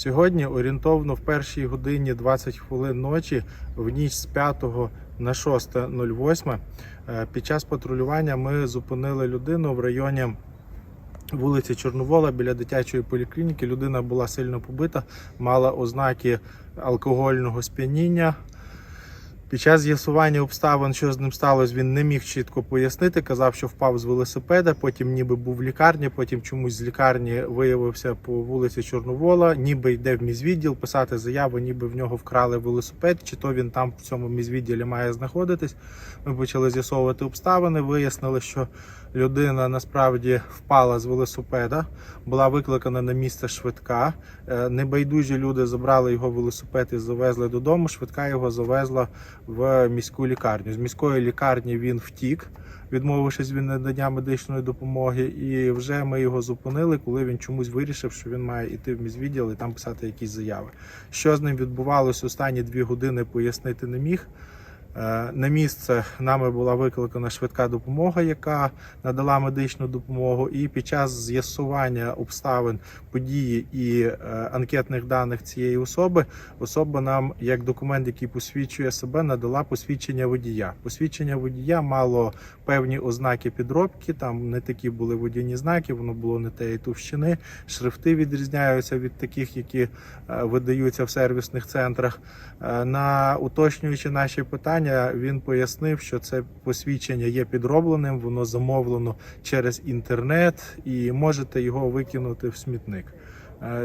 Сьогодні орієнтовно в першій годині 20 хвилин ночі, в ніч з 5 на 6.08, е, під час патрулювання ми зупинили людину в районі вулиці Чорновола біля дитячої поліклініки. Людина була сильно побита, мала ознаки алкогольного сп'яніння. Під час з'ясування обставин, що з ним сталося, він не міг чітко пояснити. Казав, що впав з велосипеда, потім ніби був в лікарні, потім чомусь з лікарні виявився по вулиці Чорновола, ніби йде в міськвідділ писати заяву, ніби в нього вкрали велосипед, чи то він там в цьому міськвідділі має знаходитись. Ми почали з'ясовувати обставини, вияснили, що людина насправді впала з велосипеда, була викликана на місце швидка. Е, Небайдужі люди забрали його велосипед і завезли додому. Швидка його завезла в міську лікарню. З міської лікарні він втік, відмовившись від надання медичної допомоги. І вже ми його зупинили, коли він чомусь вирішив, що він має йти в міськвідділ і там писати якісь заяви. Що з ним відбувалося останні дві години, пояснити не міг. Е, На місце нами була викликана швидка допомога, яка надала медичну допомогу. І під час з'ясування обставин події і е, анкетних даних цієї особи, особа нам, як документ, який посвідчує себе, надала посвідчення водія. Посвідчення водія мало певні ознаки підробки. Там не такі були водяні знаки, воно було не тієї товщини. Шрифти відрізняються від таких, які е, видаються в сервісних центрах. На уточнюючи наші питання, він пояснив, що це посвідчення є підробленим, воно замовлено через інтернет, і можете його викинути в смітник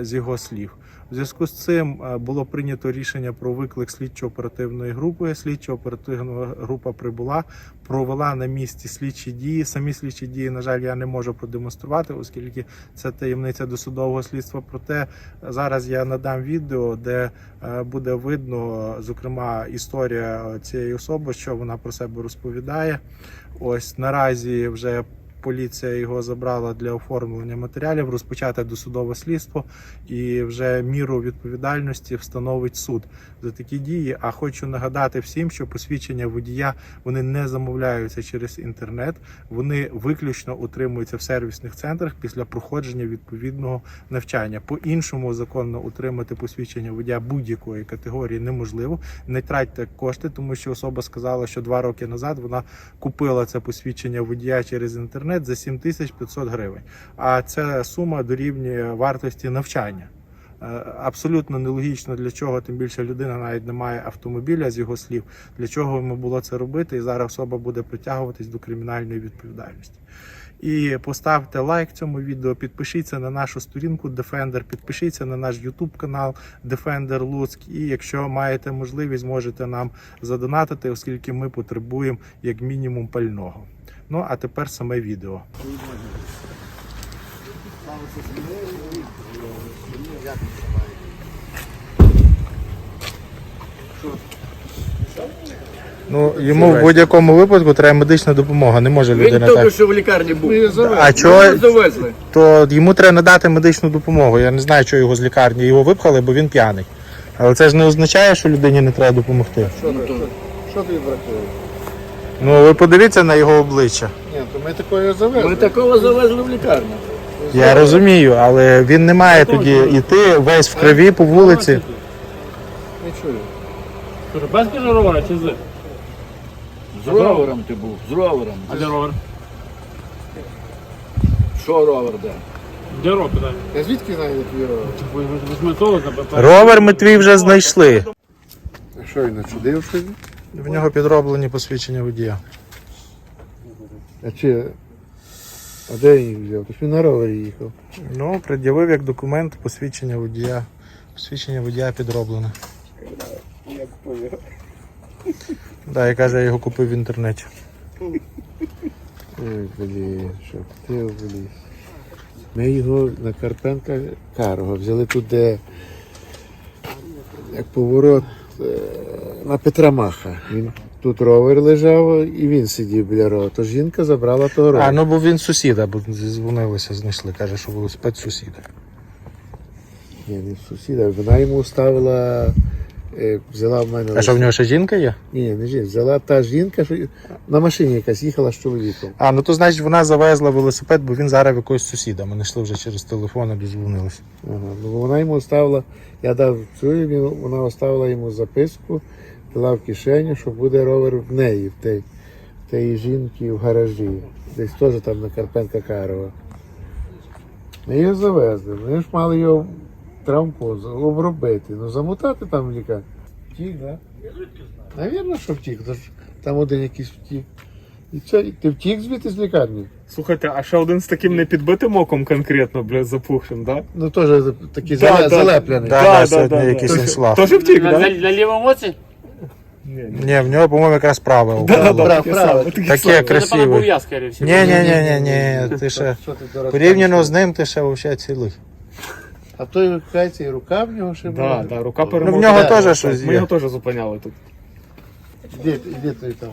з його слів. У зв'язку з цим е, було прийнято рішення про виклик слідчо-оперативної групи. Слідчо-оперативна група прибула, провела на місці слідчі дії. Самі слідчі дії, на жаль, я не можу продемонструвати, оскільки це таємниця досудового слідства. Проте зараз я надам відео, де е, буде видно, зокрема, історія цієї особи, що вона про себе розповідає. Ось наразі вже. Поліція його забрала для оформлення матеріалів, розпочати досудове слідство і вже міру відповідальності встановить суд за такі дії. А хочу нагадати всім, що посвідчення водія вони не замовляються через інтернет, вони виключно утримуються в сервісних центрах після проходження відповідного навчання. По іншому законно утримати посвідчення водія будь-якої категорії неможливо. Не тратьте кошти, тому що особа сказала, що два роки назад вона купила це посвідчення водія через інтернет за 7500 гривень. А ця сума дорівнює вартості навчання. Е, Абсолютно нелогічно для чого, тим більше людина навіть не має автомобіля з його слів. Для чого йому було це робити? І зараз особа буде притягуватись до кримінальної відповідальності. І поставте лайк цьому відео, підпишіться на нашу сторінку Defender, підпишіться на наш YouTube канал Defender Луцьк. І якщо маєте можливість, можете нам задонатити, оскільки ми потребуємо як мінімум пального. Ну а тепер саме відео. Ну йому в будь-якому випадку треба медична допомога. Не може Він людина тільки що в лікарні був. А чого завезли. то йому треба надати медичну допомогу. Я не знаю, чого його з лікарні його випхали, бо він п'яний. Але це ж не означає, що людині не треба допомогти. Що тобі бракує? Ну ви подивіться на його обличчя. Ні, то ми такої завезли. Ми такого завезли в лікарню. Я розумію, але він не має тоді йти весь в крові по вулиці. Не чую. Слушай, без ровера чи з? З ровером ти був, з ровером. А де ровер? Що ровер де? Де питання? Я звідки знаю, як твій ровер? Візьми того на БП. Ровер ми твій вже знайшли. А що він начудив щось? В нього підроблені посвідчення водія. А чи... А де він їх взяв? Тож він на ровері їхав. Ну, пред'явив як документ посвідчення водія. Посвідчення водія підроблене. Да, і каже, я його купив в інтернеті. Ой, блін, що ти обліз. Ми його на Карпенка Карого взяли тут, де як поворот на Петра Маха. Він тут ровер лежав і він сидів біля ровера. То жінка забрала того А, ну бо він сусіда, бо дзвонилися, знайшли. Каже, що ви спецсусіда. Ні, не сусіда. Вона йому ставила е, взяла в мене. А що в нього ще жінка є? Ні, не жінка. Взяла та жінка, що на машині якась їхала з чоловіком. А, ну то значить вона завезла велосипед, бо він зараз в якогось сусіда. Ми знайшли вже через телефон, обізвонилися. Ага. Ну, вона йому оставила, я дав цю, вона оставила йому записку, дала в кишеню, що буде ровер в неї, в тій, в тій жінки в гаражі. Десь теж там на Карпенка Карова. Ми його завезли. Ми ж мали його травмку з- обробити. Ну замотати там в лікарні. Втік, так? Да? Навірно, що втік. Там один якийсь втік. І це, і ти втік звідти з лікарні? Слухайте, а ще один з таким непідбитим оком конкретно, бля, запухшим, да? Ну теж такий Да, зале- да. залеплений. Да, да, сьогодні якийсь Тож- інслав. Тож втік, На, да? на, на лівому оці? Ні, в нього, по-моєму, якраз праве Да, упало. да, Прав- таке право. саме, таке Таке саме. Це, напевно, був красиве. я, скоріше всього. Ні, ні, ні, ні, ні, ти ще Що ти, дурак, порівняно з ним, ти ще взагалі цілий. А той викликається і рука в нього ще Да, була. да, рука Ну, в перемогла. нього Да, теж щось Ми є. його теж зупиняли тут. Іди, іди той там.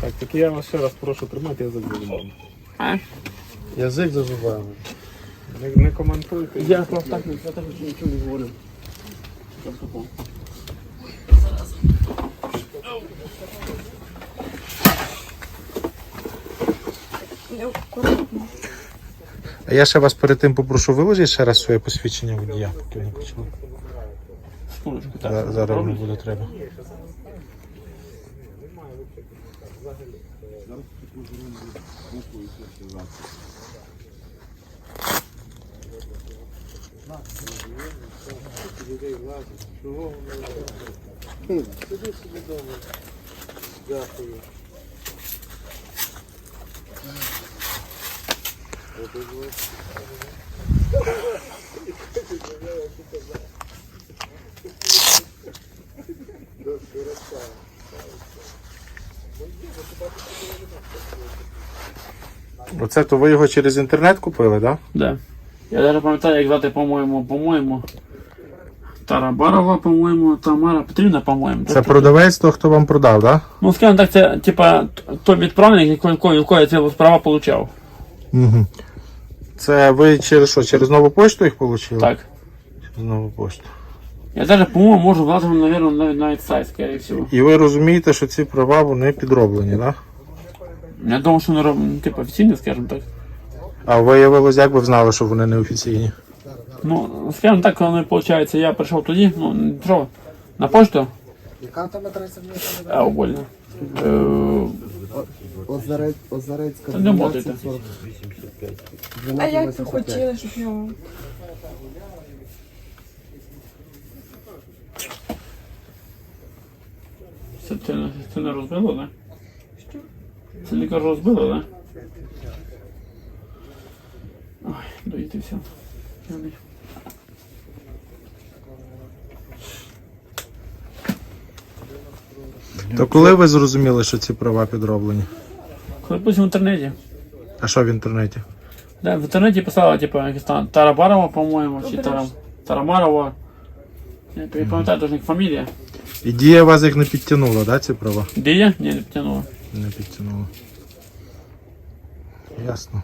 Так, так я вас ще раз прошу тримати, я забуду. Язик за зубами. Не, не коментуйте. Я просто так, я так нічого не говорив. А я ще вас перед тим попрошу виложити ще раз своє посвідчення водія, поки не почали. За- так. Зараз не буде треба. Оце то ви його через інтернет купили, так? Да. Я навіть пам'ятаю, як звати, по-моєму, по-моєму. Тарабарова, по-моєму, Тамара Петрівна, по-моєму. Це продавець, то хто вам продав, так? Ну, скажімо так, це типа той відправник, який який ці права получав. Угу. Це ви через що? Через нову почту їх отримали? Так. Через нову пошту. Я навіть, по-моєму, можу влазити, наверное, навіть, навіть сайт, скоріше всього. І ви розумієте, що ці права вони підроблені, так? Я думав, що вони роб- типу офіційні, скажімо так. А виявилось, як ви знали, що вони неофіційні? Ну, скажімо так, коли виходить, я прийшов тоді, ну, не прийшов на пошту. Яка там адреса увольно. Е, Озарець, Озарецька, Та не мотайте. 12, А як ви хотіли, щоб його Це, це, не- це не розбило, не? Що? Це лікар розбило, не? Ой, доїти все. То коли ви зрозуміли, що ці права підроблені? Коли пусть в інтернеті. А що в інтернеті? Да, в інтернеті писала, типу, якась там Тарабарова, по-моєму, чи Тарам, Тарамарова. Я не пам'ятаю точно як фамілія. І дія вас їх не підтягнула, да, ці права? Є? Ні, не потягнула. Не підтягнула. Ясно.